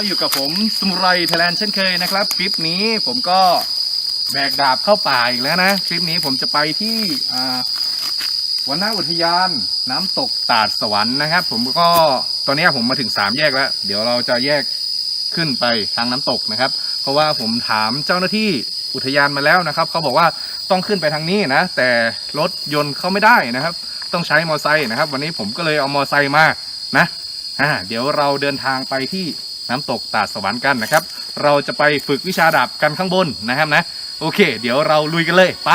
ก็อยู่กับผมสมุไรไทยแลนด์เช่นเคยนะครับ คลิปนี้ผมก็แบกดาบเข้าป่าอีกแล้วนะ คลิปนี้ผมจะไปที่วันหน้าอุทยานน้ำตกตาดสวรรค์นะครับ ผมก็ตอนนี้ผมมาถึงสามแยกแล้ว เดี๋ยวเราจะแยกขึ้นไปทางน้ำตกนะครับ เพราะว่าผมถามเจ้าหน้าที่อุทยานมาแล้วนะครับเขาบอกว่าต้องขึ้นไปทางนี้นะ แต่รถยนต์เข้าไม่ได้นะครับ ต้องใช้มอไซค์นะครับ วันนี้ผมก็เลยเอามอไซค์มานะอ่าเดี๋ยวเราเดินทางไปที่ น้ำตกตาดสวรรค์กันนะครับ เราจะไปฝึกวิชาดาบกันข้างบนนะครับนะ โอเค เดี๋ยวเราลุยกันเลยไป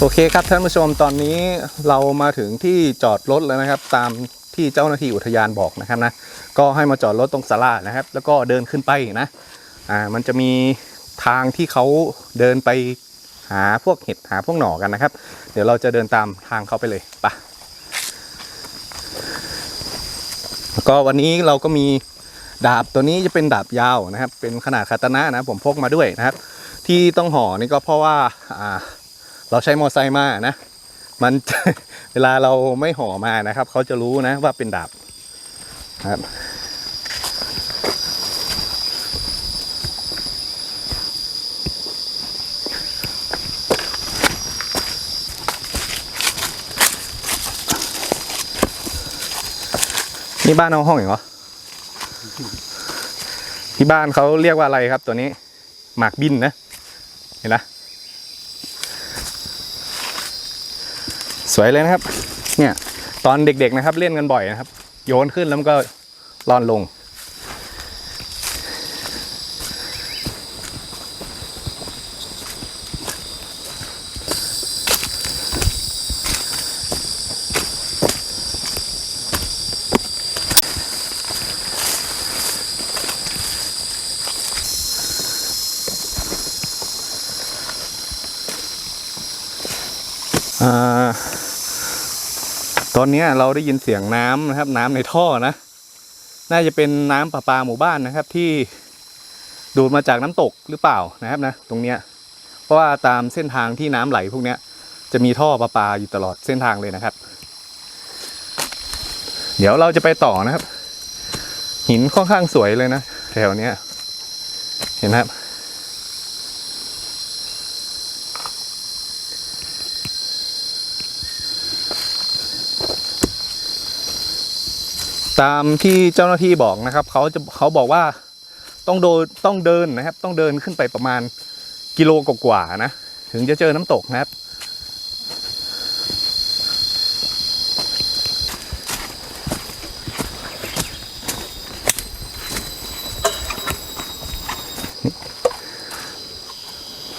โอเคครับท่านผู้ชมตอนนี้เรามาถึงที่จอดรถแล้วนะครับ ตามที่เจ้าหน้าที่อุทยานบอกนะครับนะก็ให้มาจอดรถตรงศาลานะครับ แล้วก็เดินขึ้นไปนะอ่ามันจะมีทางที่เขาเดินไปหาพวกเห็ดหาพวกหน่อกันนะครับ เดี๋ยวเราจะเดินตามทางเขาไปเลยไปะแล้วก็วันนี้เราก็มีดาบตัวนี้จะเป็นดาบยาวนะครับ เป็นขนาดคาตานะนะผมพกมาด้วยนะครับ ที่ต้องห่อนี่ก็เพราะว่าอ่า เราใช้มอไซค์มานะ มันเวลาเราไม่ห่อมานะครับ เขาจะรู้นะว่าเป็นดาบครับนี่บ้านเอาห้องเหรอ ที่บ้านเขาเรียกว่าอะไรครับตัวนี้ หมากบินนะ เห็นนะ สวยเลยนะครับ เนี่ยตอนเด็กๆนะครับเล่นกันบ่อยนะครับ โยนขึ้นแล้วมันก็ร่อนลง นี้เราได้ยินเสียงน้ำนะครับ น้ำในท่อนะ น่าจะเป็นน้ำประปาหมู่บ้านนะครับที่ดูดมาจากน้ำตกหรือเปล่านะครับนะ ตรงเนี้ยเพราะว่าตามเส้นทางที่น้ำไหลพวกเนี้ย จะมีท่อประปาอยู่ตลอดเส้นทางเลยนะครับ เดี๋ยวเราจะไปต่อนะครับ หินค่อนข้างสวยเลยนะแถวเนี้ยเห็นไหมครับ ตามที่เจ้าหน้าที่บอกนะครับเขาจะเขาบอกว่าต้องโดนต้องเดินนะครับ ต้องเดินขึ้นไปประมาณกิโลกว่าๆนะ ถึงจะเจอน้ำตกนะครับ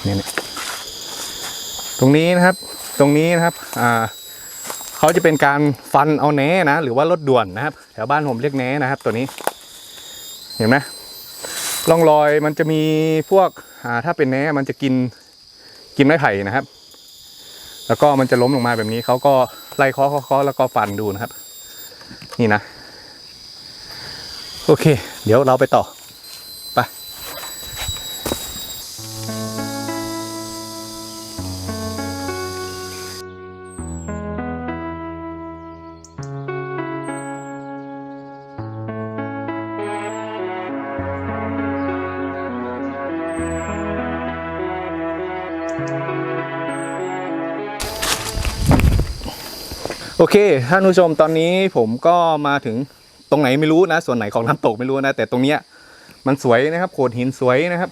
นี่นี่ตรงนี้นะครับ ตรงนี้นะครับ อ่า เขาจะเป็นการฟันเอาแหนนะ หรือว่ารถด่วนนะครับ แถวบ้านผมเรียกแหนนะครับ ตัวนี้ เห็นไหมร่องรอยมันจะมีพวกถ้าเป็นแหนมันจะกินกินไม้ไผ่นะครับ แล้วก็มันจะล้มลงมาแบบนี้เขาก็ไล่คาะเคาะเคาะแล้วก็ฟันดูนะครับ นี่นะ โอเค เดี๋ยวเราไปต่อ เคท่านผู้ชมตอนนี้ผมก็มาถึงตรงไหนไม่รู้นะ ส่วนไหนของน้ำตกไม่รู้นะ แต่ตรงเนี้ยมันสวยนะครับโขดหินสวยนะครับ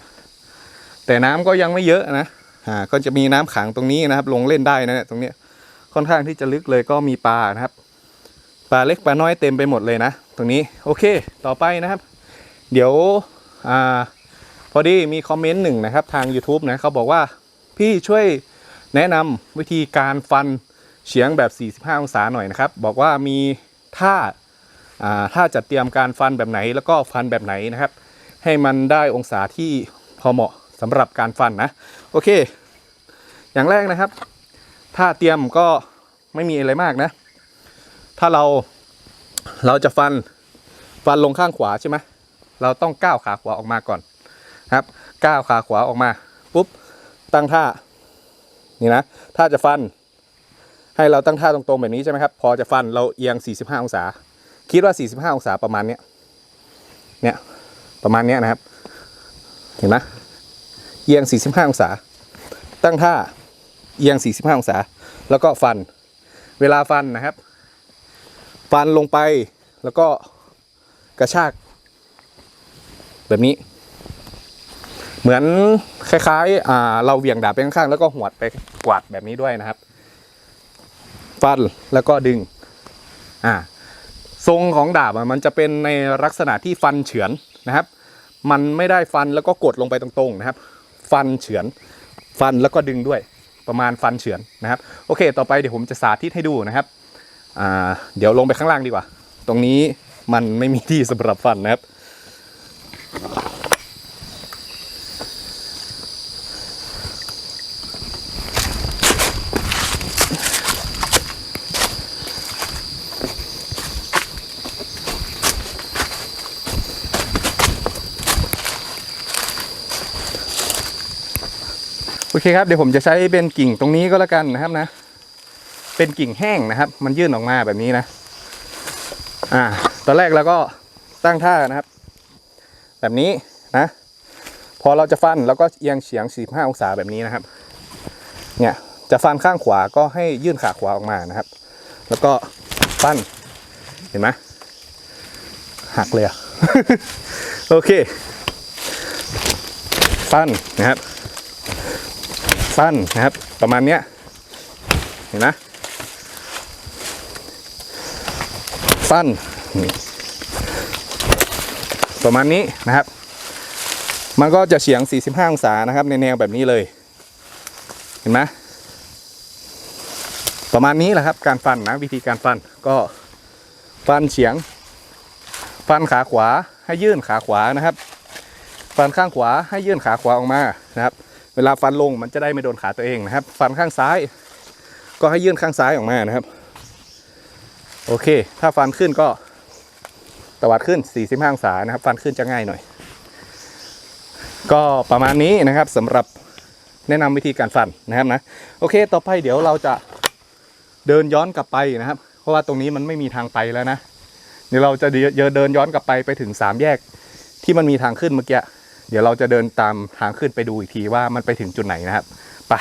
แต่น้ำก็ยังไม่เยอะนะอ่าก็จะมีน้ำขังตรงนี้นะครับ ลงเล่นได้นะเนี่ยตรงเนี้ยค่อนข้างที่จะลึกเลยก็มีปลานะครับปลาเล็กปลาน้อยเต็มไปหมดเลยนะ ตรงนี้โอเค ต่อไปนะครับ เดี๋ยวอ่าพอดีมีคอมเมนต์หนึ่งนะครับ ทาง YouTube นะเขาบอกว่าพี่ช่วยแนะนำวิธีการฟัน เฉียงแบบ 45 องศาหน่อยนะครับ บอกว่ามีท่าท่าจัดเตรียมการฟันแบบไหน แล้วก็ฟันแบบไหนนะครับ ให้มันได้องศาที่พอเหมาะสำหรับการฟันนะ โอเค อย่างแรกนะครับถ้าเตรียมก็ไม่มีอะไรมากนะ ถ้าเราเราจะฟันฟันลงข้างขวาใช่ไหมเราต้องก้าวขาขวาออกมาก่อนครับ ก้าวขาขวาออกมา ปุ๊บ ตั้งท่า นี่นะ ถ้าจะฟัน ให้เราตั้งท่าตรงๆแบบนี้ใช่ไหมครับ พอจะฟันเราเอียง 45 องศา คิดว่า 45 องศาประมาณเนี้ย เนี่ย ประมาณเนี้ยนะครับ เห็นไหมเอียง 45 องศา ตั้งท่า เอียง 45 องศา แล้วก็ฟัน เวลาฟันนะครับ ฟันลงไป แล้วก็กระชาก แบบนี้ เหมือนคล้ายๆเราเหวี่ยงดาบไปข้างๆ แล้วก็หวดไปกวาดแบบนี้ด้วยนะครับ ฟันแล้วก็ดึงอ่าทรงของดาบมันจะเป็นในลักษณะที่ฟันเฉือนนะครับ มันไม่ได้ฟันแล้วก็กดลงไปตรงๆนะครับ ฟันเฉือนฟันแล้วก็ดึงด้วยประมาณฟันเฉือนนะครับ โอเค ต่อไปเดี๋ยวผมจะสาธิตให้ดูนะครับอ่าเดี๋ยวลงไปข้างล่างดีกว่า ตรงนี้มันไม่มีที่สำหรับฟันนะครับ เคครับเดี๋ยวผมจะใช้เป็นกิ่งตรงนี้ก็แล้วกันนะครับนะ เป็นกิ่งแห้งนะครับ มันยื่นออกมาแบบนี้นะ อ่า ตอนแรกเราก็ตั้งท่านะครับ แบบนี้นะ พอเราจะฟันเราก็เอียงเฉียง 45 องศาแบบนี้นะครับ เนี่ยจะฟันข้างขวาก็ให้ยื่นขาขวาออกมานะครับ แล้วก็ฟันเห็นไหมหักเลยอะโอเคฟันนะครับ สั้นนะครับ ประมาณเนี้ยเห็นไหมสั้นประมาณนี้นะครับ มันก็จะเฉียง 45 องศานะครับ ในแนวแบบนี้เลย เห็นไหมประมาณนี้แหละครับ การฟันนะวิธีการฟันก็ฟันเฉียง ฟันขาขวาให้ยื่นขาขวานะครับ ฟันข้างขวาให้ยื่นขาขวาออกมานะครับ เวลาฟันลงมันจะได้ไม่โดนขาตัวเองนะครับ ฟันข้างซ้าย ก็ให้ยื่นข้างซ้ายออกมานะครับ โอเค ถ้าฟันขึ้นก็ตวัดขึ้น 45องศานะครับ ฟันขึ้นจะง่ายหน่อย ก็ประมาณนี้นะครับสำหรับแนะนำวิธีการฟันนะครับนะ โอเค ต่อไปเดี๋ยวเราจะเดินย้อนกลับไปนะครับ เพราะว่าตรงนี้มันไม่มีทางไปแล้วนะ เดี๋ยวเราจะเดินย้อนกลับไปไปถึงสามแยกที่มันมีทางขึ้นเมื่อกี้ เดี๋ยวเราจะเดินตามทางขึ้นไปดูอีกทีว่ามันไปถึงจุดไหนนะครับไป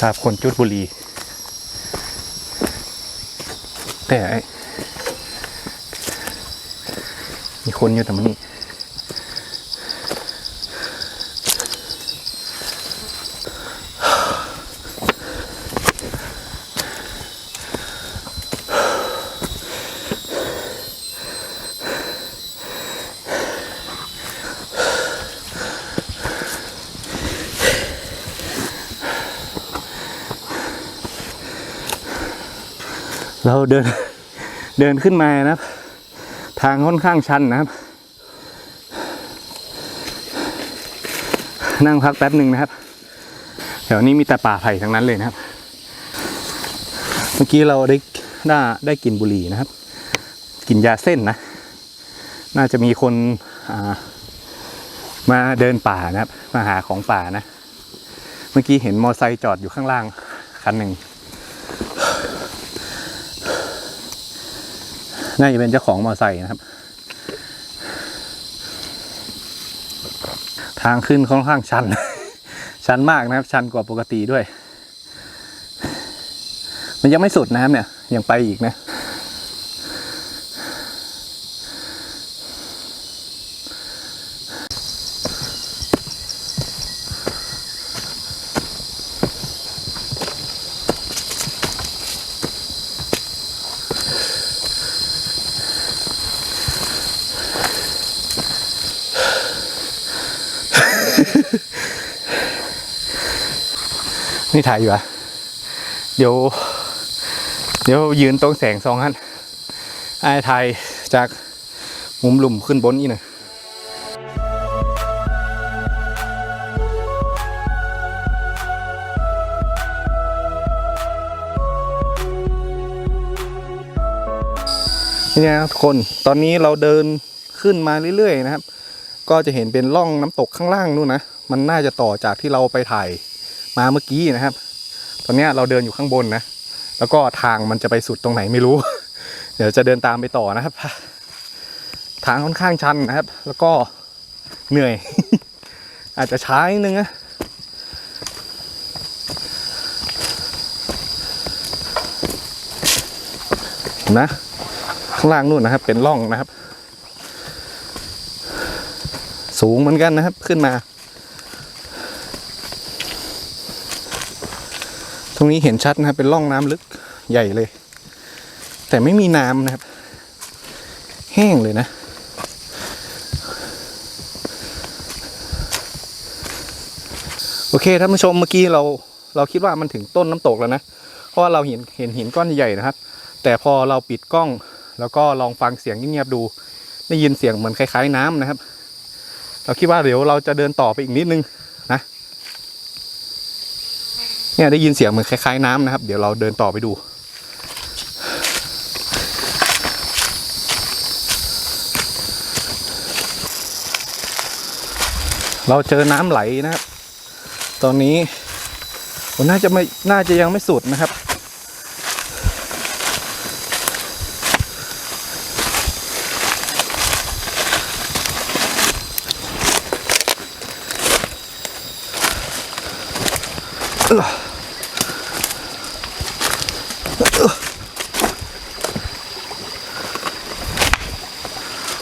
ทราบคนจุดบุรี แต่ไอมีคนอยู่แต่มันนี่ เดินเดินขึ้นมานะครับ ทางค่อนข้างชันนะครับ นั่งพักแป๊บหนึ่งนะครับแถวนี้มีแต่ป่าไผ่ทั้งนั้นเลยนะครับ เมื่อกี้เราได้ได้ได้กลินบุหรี่นะครับกลินยาเส้นนะ น่าจะมีคนามาเดินป่านะครับ มาหาของป่านะ เมื่อกี้เห็นมอไซค์จอดอยู่ข้างล่างคันหนึ่ง น่าจะเป็นเจ้าของมอไซค์นะครับ ทางขึ้นค่อนข้างชัน ชันมากนะครับ ชันกว่าปกติด้วย มันยังไม่สุดนะครับเนี่ย ยังไปอีกนะ นี่ถ่ายอยู่อะเดี๋ยว เดี๋ยวยืนตรงแสงสองอันไอ้ถ่ายจากมุมหลุมขึ้นบนนี่หน่อยนี่นะทุกคนตอนนี้เราเดินขึ้นมาเรื่อยๆนะครับ ก็จะเห็นเป็นร่องน้ำตกข้างล่างนู่นนะ มันน่าจะต่อจากที่เราไปถ่าย มาเมื่อกี้นะครับ ตอนนี้เราเดินอยู่ข้างบนนะ แล้วก็ทางมันจะไปสุดตรงไหนไม่รู้ เดี๋ยวจะเดินตามไปต่อนะครับ ทางค่อนข้างชันนะครับ แล้วก็เหนื่อย อาจจะช้านิดนึงนะนะข้างล่างนู่นนะครับ เป็นร่องนะครับ สูงเหมือนกันนะครับขึ้นมา รงนี้เห็นชัดนะครับเป็นร่องน้ำลึกใหญ่เลย แต่ไม่มีน้ำนะครับ แห้งเลยนะโอเคท่านผู้ชมเมื่อกี้เราเราคิดว่ามันถึงต้นน้ำตกแล้วนะ เพราะว่าเราเห็นเห็นหินก้อนใหญ่ๆนะครับ แต่พอเราปิดกล้อง แล้วก็ลองฟังเสียงเงียบๆดู ได้ยินเสียงเหมือนคล้าย ๆน้ำนะครับ เราคิดว่าเดี๋ยวเราจะเดินต่อไปอีกนิดนึง เนี่ยได้ยินเสียงเหมือนคล้ายๆน้ำนะครับ เดี๋ยวเราเดินต่อไปดู เราเจอน้ำไหลนะครับ ตอนนี้ผมน่าจะไม่น่าจะยังไม่สุดนะครับ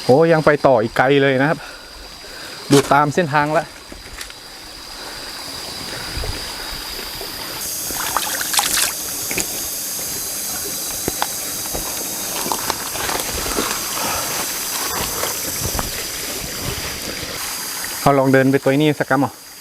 โอ้ยังไปต่ออีกไกลเลยนะครับ ดูตามเส้นทางแล้วเอาลองเดินไปตัวนี้สักกัมอะโ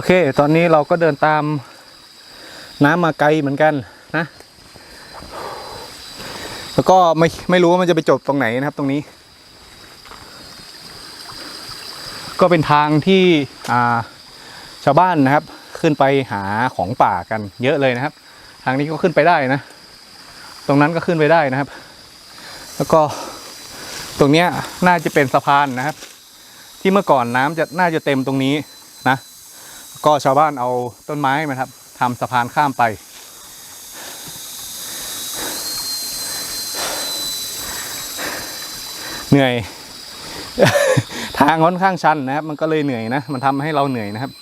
อเค ตอนนี้เราก็เดินตามน้ำมาไกลเหมือนกันนะ แล้วก็ไม่ไม่รู้ว่ามันจะไปจบตรงไหนนะครับ ตรงนี้ ก็เป็นทางที่ชาวบ้านนะครับ ขึ้นไปหาของป่ากันเยอะเลยนะครับ ทางนี้ก็ขึ้นไปได้นะ ตรงนั้นก็ขึ้นไปได้นะครับ แล้วก็ตรงเนี้ยน่าจะเป็นสะพานนะครับ ที่เมื่อก่อนน้ำจะน่าจะเต็มตรงนี้ ก็ชาวบ้านเอาต้นไม้มาครับทำสะพานข้ามไป เหนื่อย ทางค่อนข้างชันนะครับ มันก็เลยเหนื่อยนะ มันทำให้เราเหนื่อยนะครับ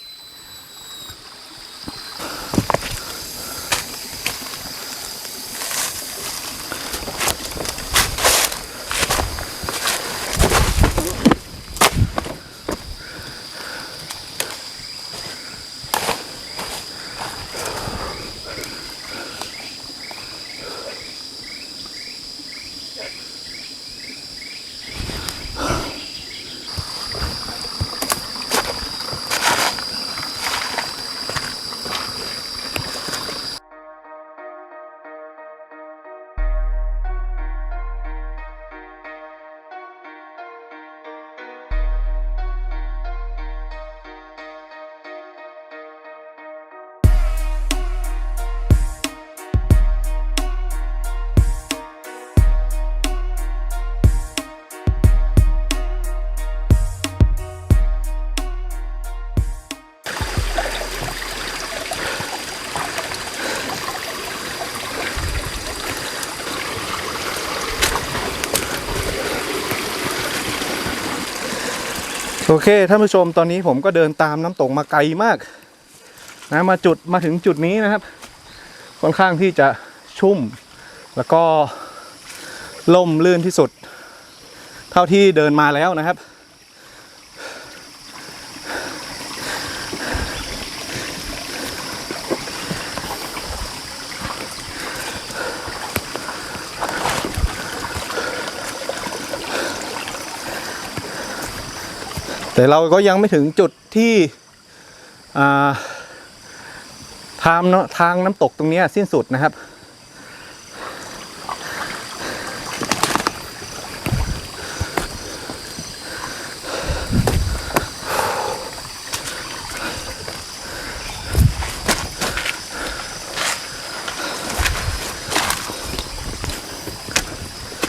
โอเคท่านผู้ชมตอนนี้ผมก็เดินตามน้ำตกมาไกลมากนะมาจุดมาถึงจุดนี้นะครับ ค่อนข้างที่จะชุ่ม แล้วก็ล่มลื่นที่สุด เท่าที่เดินมาแล้วนะครับ แต่เราก็ยังไม่ถึงจุดที่ทางทางน้ำตกตรงนี้สิ้นสุดนะครับ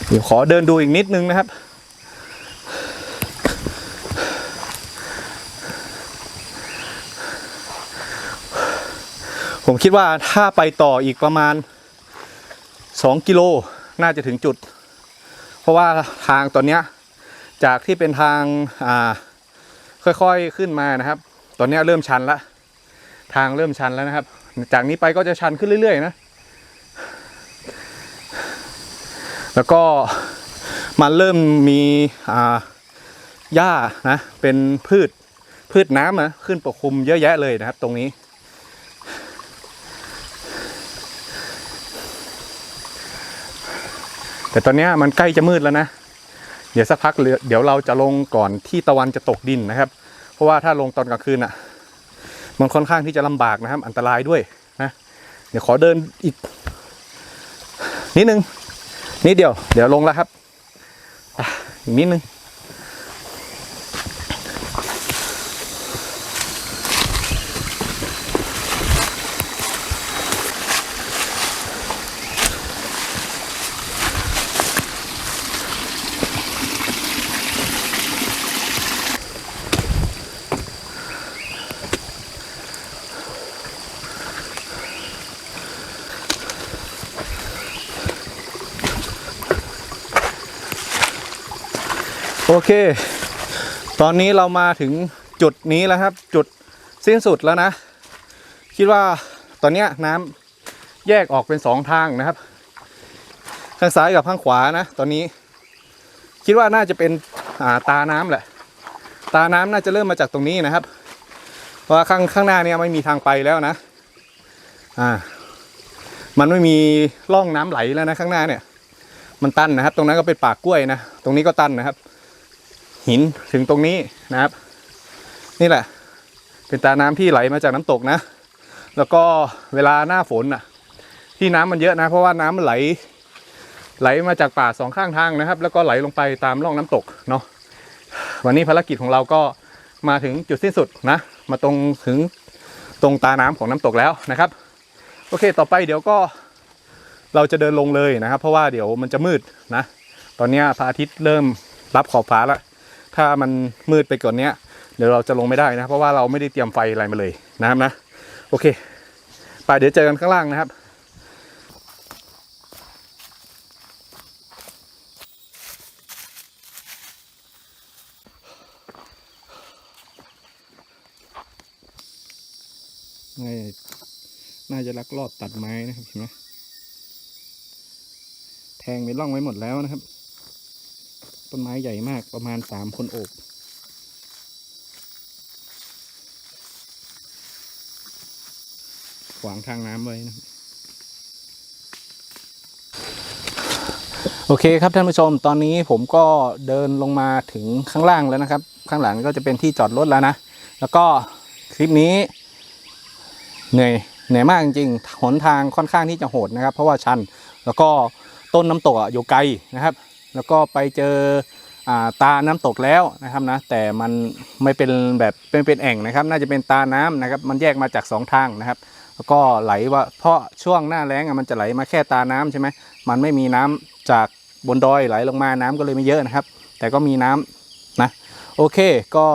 เดี๋ยวขอเดินดูอีกนิดนึงนะครับ ผมคิดว่าถ้าไปต่ออีกประมาณ 2 กิโลน่าจะถึงจุด เพราะว่าทางตอนนี้จากที่เป็นทางค่อยๆขึ้นมานะครับ ตอนนี้เริ่มชันละทางเริ่มชันแล้วนะครับ จากนี้ไปก็จะชันขึ้นเรื่อย ๆ นะ แล้วก็มันเริ่มมีอ่าหญ้านะเป็นพืชพืชน้ำนะขึ้นปกคลุมเยอะแยะเลยนะครับ ตรงนี้ แต่ตอนนี้มันใกล้จะมืดแล้วนะ เดี๋ยวสักพักเดี๋ยวเราจะลงก่อนที่ตะวันจะตกดินนะครับ เพราะว่าถ้าลงตอนกลางคืนอะ มันค่อนข้างที่จะลำบากนะครับ อันตรายด้วยนะ เดี๋ยวขอเดินอีก นิดนึงนิดเดียว เดี๋ยวลงแล้วครับอีกนิดนึง เค ตอนนี้เรามาถึงจุดนี้แล้วครับ จุดสิ้นสุดแล้วนะ คิดว่าตอนนี้น้ำแยกออกเป็นสองทางนะครับ ข้างซ้ายกับข้างขวานะ ตอนนี้ คิดว่าน่าจะเป็นาตาน้ำแหละ ตาน้ำน่าจะเริ่มมาจากตรงนี้นะครับเพราะว่าข้างข้างหน้าเนี่ยไม่มีทางไปแล้วนะ อ่า มันไม่มีร่องน้ำไหลแล้วนะข้างหน้าเนี่ย มันตันนะครับ ตรงนั้นก็เป็นปากกล้วยนะ ตรงนี้ก็ตันนะครับ หินถึงตรงนี้นะครับ นี่แหละ เป็นตาน้ำที่ไหลมาจากน้ำตกนะ แล้วก็เวลาหน้าฝนอะ ที่น้ำมันเยอะนะ เพราะว่าน้ำมันไหล ไหลมาจากป่าสองข้างทางนะครับ แล้วก็ไหลลงไปตามร่องน้ำตกเนาะวันนี้ภารกิจของเราก็มาถึงจุดสิ้นสุดนะ มาตรงถึงตรงตาน้ำของน้ำตกแล้วนะครับ โอเคต่อไปเดี๋ยวก็เราจะเดินลงเลยนะครับ เพราะว่าเดี๋ยวมันจะมืดนะ ตอนนี้พระอาทิตย์เริ่มรับขอบฟ้าแล้ว ถ้ามันมืดไปก่อนเนี้ยเดี๋ยวเราจะลงไม่ได้นะ เพราะว่าเราไม่ได้เตรียมไฟอะไรมาเลยนะครับนะ โอเค ไปเดี๋ยวเจอกันข้างล่างนะครับน่าจะน่าจะลักลอบตัดไม้นะครับเห็นไหมแทงเป็นร่องไว้หมดแล้วนะครับ ต้นไม้ใหญ่มากประมาณสามคนโอบขวางทางน้ำไว้นะโอเคครับท่านผู้ชมตอนนี้ผมก็เดินลงมาถึงข้างล่างแล้วนะครับ ข้างหลังก็จะเป็นที่จอดรถแล้วนะ แล้วก็คลิปนี้ เหนื่อยเหนื่อยมากจริงๆหนทางค่อนข้างที่จะโหดนะครับ เพราะว่าชัน แล้วก็ต้นน้ำตกอยู่ไกลนะครับ แล้วก็ไปเจออาตาน้ำตกแล้วนะครับนะแต่มันไม่เป็นแบบเป็นเป็นแอ่งนะครับ น่าจะเป็นตาน้ำนะครับ มันแยกมาจากสองทางนะครับ แล้วก็ไหลว่าเพราะช่วงหน้าแล้งอะมันจะไหลมาแค่ตาน้ำใช่ไหมมันไม่มีน้ำจากบนดอยไหลลงมาน้ำก็เลยไม่เยอะนะครับ แต่ก็มีน้ำนะโอเคก็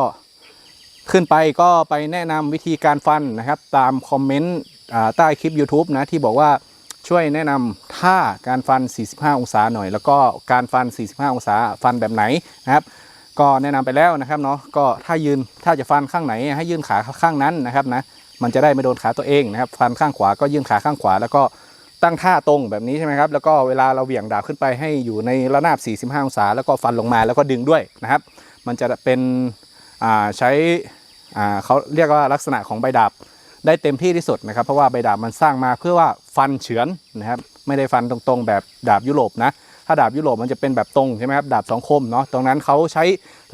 ขึ้นไปก็ไปแนะนำวิธีการฟันนะครับ ตามคอมเมนต์ใต้คลิป YouTube นะที่บอกว่า ช่วยแนะนำท่าการฟัน 45 องศาหน่อย แล้วก็การฟัน 45 องศาฟันแบบไหนนะครับ ก็แนะนำไปแล้วนะครับเนาะก็ถ้ายืนถ้าจะฟันข้างไหน ให้ยื่นขาข้างนั้นนะครับนะมันจะได้ไม่โดนขาตัวเองนะครับ ฟันข้างขวาก็ยื่นขาข้างขวา แล้วก็ตั้งท่าตรงแบบนี้ใช่ไหมครับ แล้วก็เวลาเราเหวี่ยงดาบขึ้นไปให้อยู่ในระนาบ 45 องศา แล้วก็ฟันลงมาแล้วก็ดึงด้วยนะครับ มันจะเป็นใช้เขาเรียกว่าลักษณะของใบดาบ ได้เต็มที่ที่สุดนะครับ เพราะว่าใบดาบมันสร้างมาเพื่อว่าฟันเฉือนนะครับไม่ได้ฟันตรงๆ แบบดาบยุโรปนะถ้าดาบยุโรปมันจะเป็นแบบตรงใช่ไหมครับดาบสองคมเนาะตรงนั้นเขาใช้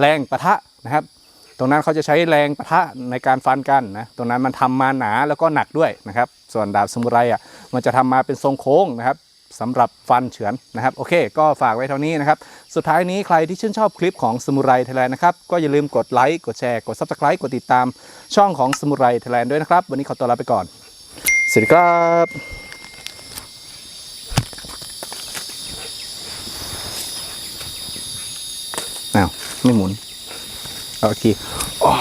แรงปะทะนะครับ ตรงนั้นเขาจะใช้แรงปะทะในการฟันกันนะตรงนั้นมันทำมาหนาแล้วก็หนักด้วยนะครับ ส่วนดาบสมุไรอะมันจะทำมาเป็นทรงโค้งนะครับ สำหรับฟันเฉือนนะครับโอเค ก็ฝากไว้เท่านี้นะครับ สุดท้ายนี้ใครที่ชื่นชอบคลิปของสมุไรไทยแลนด์นะครับ ก็อย่าลืมกดไลค์กดแชร์กด subscribe กดติดตามช่องของสมุไรไทยแลนด์ด้วยนะครับ วันนี้ขอตัวลาไปก่อน สวัสดีครับอ้าว ไม่หมุน โอเคอ๋อ